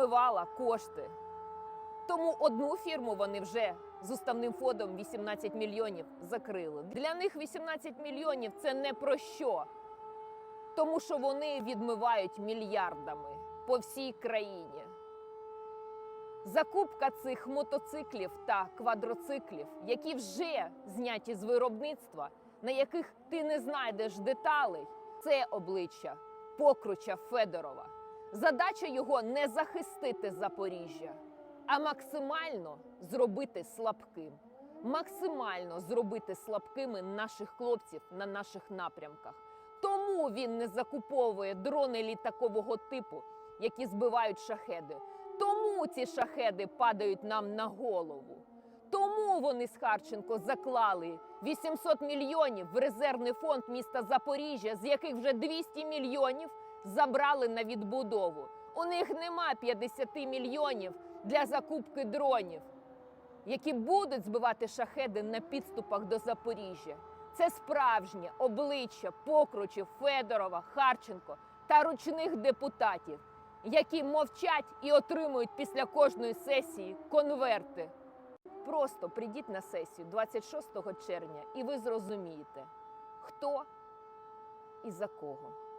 відмивала кошти. Тому одну фірму вони вже з уставним фондом 18 мільйонів закрили. Для них 18 мільйонів це не про що, тому що вони відмивають мільярдами по всій країні. Закупка цих мотоциклів та квадроциклів, які вже зняті з виробництва, на яких ти не знайдеш деталей, це обличчя покруча Федорова. Задача його не захистити Запоріжжя, а максимально зробити слабким. Максимально зробити слабкими наших хлопців на наших напрямках. Тому він не закуповує дрони літакового типу, які збивають шахеди. Тому ці шахеди падають нам на голову. Тому вони з Харченко заклали 800 мільйонів в резервний фонд міста Запоріжжя, з яких вже 200 мільйонів забрали на відбудову. У них нема 50 мільйонів для закупки дронів, які будуть збивати шахеди на підступах до Запоріжжя. Це справжнє обличчя покручів Федорова, Харченко та ручних депутатів, які мовчать і отримують після кожної сесії конверти. Просто прийдіть на сесію 26 червня, і ви зрозумієте, хто і за кого.